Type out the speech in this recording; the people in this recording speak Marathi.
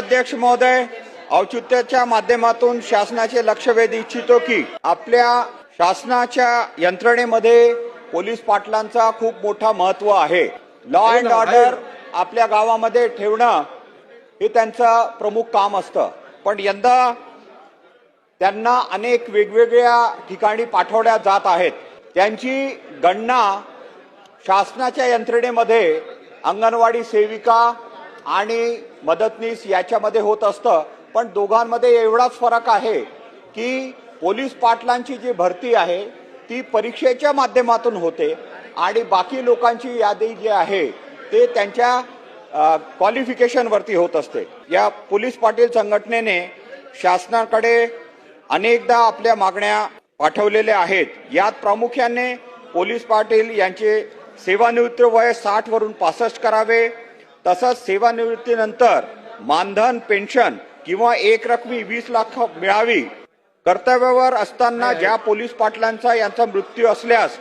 अध्यक्ष महोदय औचित्याच्या माध्यमातून शासनाचे लक्ष वेध इच्छितो की आपल्या शासनाच्या यंत्रणेमध्ये पोलीस पाटलांचा खूप मोठा महत्त्व आहे. लॉ अँड ऑर्डर आपल्या गावामध्ये ठेवणं हे त्यांचं प्रमुख काम असतं. पण यंदा त्यांना अनेक वेगवेगळ्या ठिकाणी पाठवल्या जात आहेत. त्यांची गणना शासनाच्या यंत्रणेमध्ये अंगणवाडी सेविका आणि मदतनीस याच्यामध्ये होत असतं. पण दोघांमध्ये एवढाच फरक आहे की पोलीस पाटलांची जी भरती आहे ती परीक्षेच्या माध्यमातून होते आणि बाकी लोकांची यादी जी आहे ते त्यांच्या क्वालिफिकेशनवरती होत असते. या पोलीस पाटील संघटनेने शासनाकडे अनेकदा आपल्या मागण्या पाठवलेल्या आहेत. यात प्रामुख्याने पोलीस पाटील यांचे सेवानिवृत्त वय साठ वरून पासष्ट करावे तसंच सेवानिवृत्तीनंतर मानधन पेन्शन किंवा एक रकमी वीस लाख मिळावी. कर्तव्यावर असताना ज्या पोलीस पाटलांचा यांचा मृत्यू असल्यास